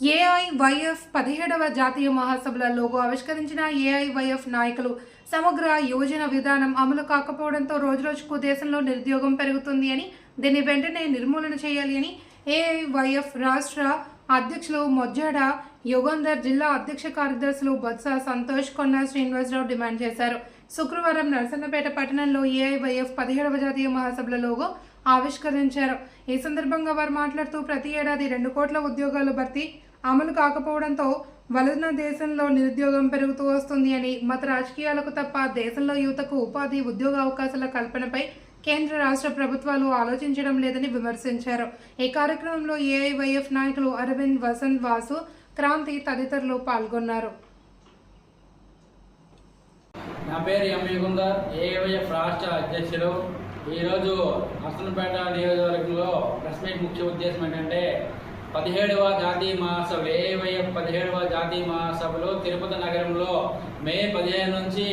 AIYF పదిహేడవ జాతీయ మహాసభల లోగో ఆవిష్కరించిన ఏఐవైఎఫ్ నాయకులు సమగ్ర యోజన విధానం అమలు కాకపోవడంతో రోజురోజుకు దేశంలో నిరుద్యోగం పెరుగుతుంది అని దీన్ని వెంటనే నిర్మూలన చేయాలి అని ఏఐవైఎఫ్ రాష్ట్ర అధ్యక్షులు మొజ్జాడ యుగంధర్ జిల్లా అధ్యక్ష కార్యదర్శులు బొత్స సంతోష్ కొన్న శ్రీనివాసరావు డిమాండ్ చేశారు. శుక్రవారం నరసన్నపేట పట్టణంలో ఏఐవైఎఫ్ పదిహేడవ జాతీయ మహాసభల లోగో ఆవిష్కరించారు. ఈ సందర్భంగా వారు మాట్లాడుతూ ప్రతి ఏడాది రెండు కోట్ల ఉద్యోగాలు భర్తీ అమలు కాకపోవడంతో వలన దేశంలో నిరుద్యోగం పెరుగుతూ వస్తుంది అని మత రాజకీయాలకు తప్ప దేశంలో యువతకు ఉపాధి ఉద్యోగ అవకాశాల కల్పనపై కేంద్ర రాష్ట్ర ప్రభుత్వాలు ఆలోచించడం లేదని విమర్శించారు. ఈ కార్యక్రమంలో ఏఐవైఎఫ్ నాయకులు అరవింద్ వసంత్ వాసు క్రాంతి తదితరులు పాల్గొన్నారు. నా పేరు ఎం యుగుందర్ రాష్ట్ర అధ్యక్షులు. ఈరోజు నర్సనపేట నియోజకవర్గంలో ప్రెస్ మీట్ ముఖ్య ఉద్దేశం ఏంటంటే పదిహేడవ జాతీయ మహాసభలు ఏవైఎఫ్ పదిహేడవ జాతీయ మహాసభలో తిరుపతి నగరంలో మే పదిహేను నుంచి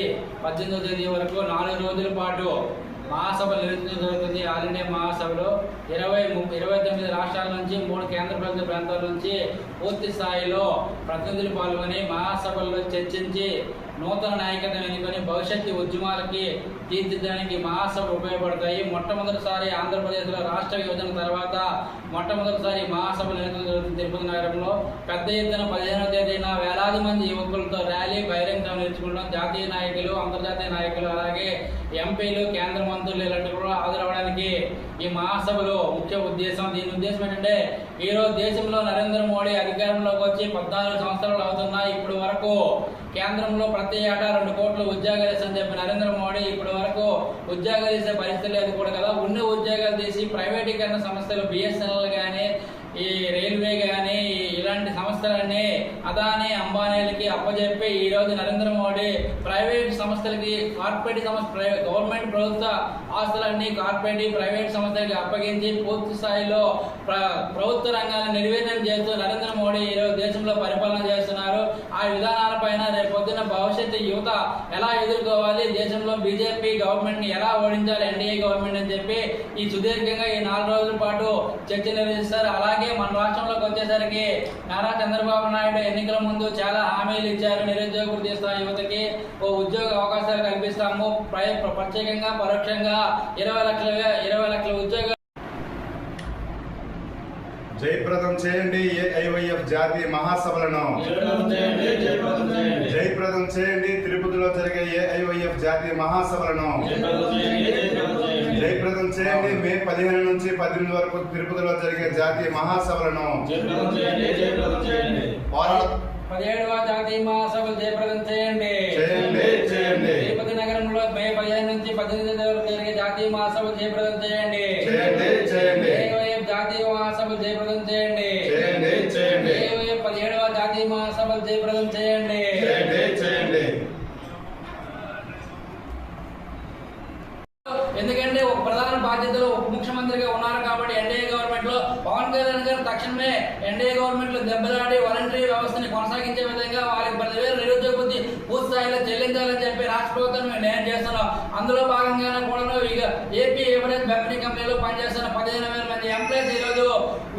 పద్దెనిమిదవ తేదీ వరకు నాలుగు రోజుల పాటు మహాసభ నిర్వహించడం జరుగుతుంది. ఆల్ ఇండియా మహాసభలో ఇరవై ము- ఇరవై తొమ్మిది రాష్ట్రాల నుంచి మూడు కేంద్ర ప్రభుత్వ ప్రాంతాల నుంచి పూర్తి స్థాయిలో ప్రతినిధులు పాల్గొని మహాసభల్లో చర్చించి నూతన నాయకత్వం ఎన్నుకొని భవిష్యత్తు ఉద్యమాలకి తీర్చిదానికి మహాసభలు ఉపయోగపడతాయి. మొట్టమొదటిసారి ఆంధ్రప్రదేశ్లో రాష్ట్ర విభజన తర్వాత మొట్టమొదటిసారి మహాసభ నిర్వహించడం జరుగుతుంది తిరుపతి నగరంలో. పెద్ద ఎత్తున పదిహేనవ తేదీన వేలాది మంది యువకులతో ర్యాలీ బహిరంగ సభ జాతీయ నాయకులు అంతర్జాతీయ నాయకులు అలాగే ఎంపీలు కేంద్ర మంత్రులు ఇలాంటి కూడా హాజరవడానికి ఈ మహాసభలో ముఖ్య ఉద్దేశం. దీని ఉద్దేశం ఏంటంటే ఈ రోజు దేశంలో నరేంద్ర మోడీ అధికారంలోకి వచ్చి పద్నాలుగు సంవత్సరాలు అవుతున్నాయి ఇప్పటి వరకు కేంద్రంలో ప్రతి ఏటా రెండు కోట్లు ఉద్యోగాలు ఇస్తామని చెప్పి నరేంద్ర మోడీ ఇప్పటి వరకు ఉద్యోగాలు ఇచ్చే పరిస్థితి లేదు కూడా కదా. ఉన్న ఉద్యోగాలు తీసి ప్రైవేటీకరణ సంస్థలు బిఎస్ఎన్ఎల్ కానీ ఈ రైల్వే కానీ ఇలాంటి సంస్థలన్నీ అదానీ అంబానీలకి అప్పజెప్పి ఈ రోజు నరేంద్ర మోడీ ప్రైవేట్ సంస్థలకి కార్పొరేట్ సంస్థ గవర్నమెంట్ ప్రభుత్వ ఆస్తులన్నీ కార్పొరేట్ ప్రైవేట్ సంస్థలకి అప్పగించి పూర్తి స్థాయిలో ప్ర- ప్రభుత్వ రంగాన్ని నిర్వీర్యం చేస్తూ నరేంద్ర మోడీ ఈ రోజు దేశంలో పరిపాలన చేస్తున్నారు. విధానాలపైన రేపొద్దున భవిష్యత్తు యువత ఎలా ఎదుర్కోవాలి? దేశంలో బీజేపీ గవర్నమెంట్ని ఎలా ఓడించాలి? ఎన్డీఏ గవర్నమెంట్ అని చెప్పి ఈ సుదీర్ఘంగా ఈ నాలుగు రోజుల పాటు చర్చ నిర్వహిస్తారు. అలాగే మన రాష్ట్రంలోకి వచ్చేసరికి నారా చంద్రబాబు నాయుడు ఎన్నికల ముందు చాలా హామీలు ఇచ్చారు. నిరుద్యోగ తీస్తాం యువతకి ఓ ఉద్యోగ అవకాశాలు కల్పిస్తాము. ప్రత్యేకంగా పరోక్షంగా ఇరవై లక్షల ఇరవై లక్షల ఉద్యోగాలు జయప్రదం చేయండి ఏఐవైఎఫ్ జాతీయ మహాసభలను. జయప్రదం చేయండి, తిరుపతిలో జరిగే ఏఐవైఎఫ్ జాతీయ మహాసభలను. జయప్రదం చేయండి మే పదిహేను నుంచి పద్దెనిమిది వరకు తిరుపతిలో జరిగే జాతీయ మహాసభలను. పదిహేడవ జాతీయ మహాసభలు జయప్రదం చేయండి. మహాసభలు జయప్రదం చేయండి. పదిహేడవ జాతీయ మహాసభలు జయప్రదం చేయండి. చేయండి చేయండి. ఎందుకంటే ఒక ప్రధాన బాధ్యతలు ఒక ముఖ్యమంత్రిగా ఉన్నారు కాబట్టి ఎన్డీఏ గవర్నమెంట్లో పవన్ కళ్యాణ్ గారు తక్షణమే ఎన్డీఏ గవర్నమెంట్లో దెబ్బలాడి వాలంటరీ వ్యవస్థని కొనసాగించే విధంగా వారికి పదివేల నిరుద్యోగ వృత్తి చెప్పి రాష్ట్ర ప్రభుత్వం మేము చేస్తున్నాం. అందులో భాగంగానే కూడా ఇక ఏపీ ఎవరేజ్ కంపెనీ కంపెనీలో పనిచేస్తున్న పదిహేను వేల మంది ఎంప్లాయీస్ ఈ రోజు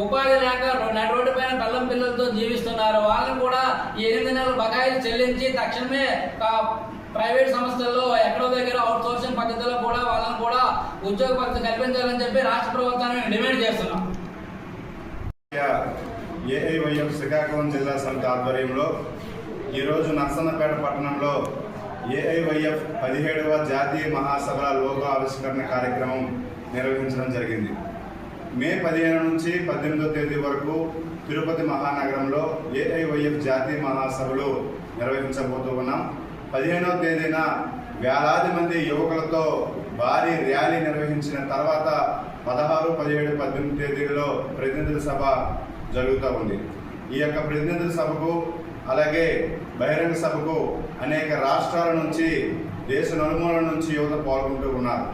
ఉపాధి లేక రో- రోడ్డు పైన బెల్లం పిల్లలతో జీవిస్తున్నారు. వాళ్ళని కూడా ఈ ఎనిమిది నెలల బకాయిలు చెల్లించి తక్షణమే ప్రైవేట్ సంస్థల్లో ఎక్కడో దగ్గర అవుట్ సోర్సింగ్ పద్ధతిలో కూడా వాళ్ళని కూడా ఉద్యోగ పద్ధతి కల్పించాలని చెప్పి రాష్ట్ర ప్రభుత్వాన్ని డిమాండ్ చేస్తున్నాం. ఏఐవైఎఫ్ శ్రీకాకుళం జిల్లా సమితి ఆధ్వర్యంలో ఈరోజు నర్సన్నపేట పట్టణంలో ఏఐవైఎఫ్ పదిహేడవ జాతీయ మహాసభల లోగో ఆవిష్కరణ కార్యక్రమం నిర్వహించడం జరిగింది. మే పదిహేను నుంచి పద్దెనిమిదో తేదీ వరకు తిరుపతి మహానగరంలో ఏఐవైఎఫ్ జాతీయ మహాసభలు నిర్వహించబోతూ ఉన్నాం. పదిహేనవ తేదీన వేలాది మంది యువకులతో భారీ ర్యాలీ నిర్వహించిన తర్వాత పదహారు పదిహేడు పద్దెనిమిది తేదీలలో ప్రతినిధుల సభ జరుగుతూ ఉంది. ఈ యొక్క ప్రతినిధుల సభకు అలాగే బహిరంగ సభకు అనేక రాష్ట్రాల నుంచి దేశ నలుమూలల నుంచి యువత పాల్గొంటూ ఉన్నారు.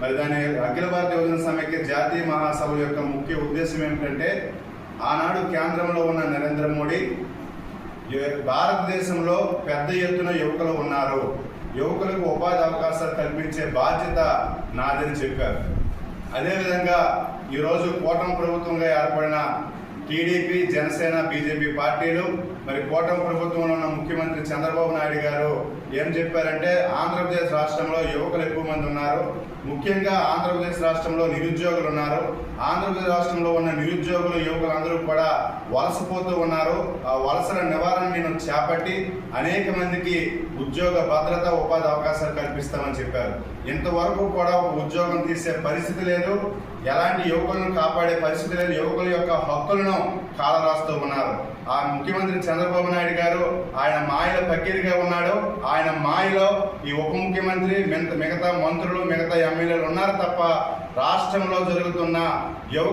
మరి దాని అఖిల భారత యువజన సమైక్య జాతీయ మహాసభ యొక్క ముఖ్య ఉద్దేశం ఏమిటంటే ఆనాడు కేంద్రంలో ఉన్న నరేంద్ర మోడీ భారతదేశంలో పెద్ద ఎత్తున యువకులు ఉన్నారు. యువకులకు ఉపాధి అవకాశాలు కల్పించే బాధ్యత నాదని చెప్పారు. అదేవిధంగా ఈరోజు కూటమి ప్రభుత్వంగా ఏర్పడిన టీడీపీ జనసేన బీజేపీ పార్టీలు మరి కూటమి ప్రభుత్వంలో ఉన్న ముఖ్యమంత్రి చంద్రబాబు నాయుడు గారు ఏం చెప్పారంటే ఆంధ్రప్రదేశ్ రాష్ట్రంలో యువకులు ఎక్కువ మంది ఉన్నారు. ముఖ్యంగా ఆంధ్రప్రదేశ్ రాష్ట్రంలో నిరుద్యోగులు ఉన్నారు. ఆంధ్రప్రదేశ్ రాష్ట్రంలో ఉన్న నిరుద్యోగులు యువకులందరూ కూడా వలసపోతూ ఉన్నారు. ఆ వలసల నివారణ నేను చేపట్టి అనేక మందికి ఉద్యోగ భద్రత ఉపాధి అవకాశాలు కల్పిస్తామని చెప్పారు. ఇంతవరకు కూడా ఒక ఉద్యోగం తీసే పరిస్థితి లేదు. ఎలాంటి యువకులను కాపాడే పరిస్థితి లేదు. యువకుల యొక్క హక్కులను కాలరాస్తూ ఉన్నారు. ఆ ముఖ్యమంత్రి చంద్రబాబు నాయుడు గారు ఆయన మాయలో పక్కిరిగా ఉన్నాడు. ఆయన మాయలో ఈ ఉప ముఖ్యమంత్రి మిగతా మంత్రులు మిగతా ఎమ్మెల్యేలు ఉన్నారు తప్ప రాష్ట్రంలో జరుగుతున్న యువ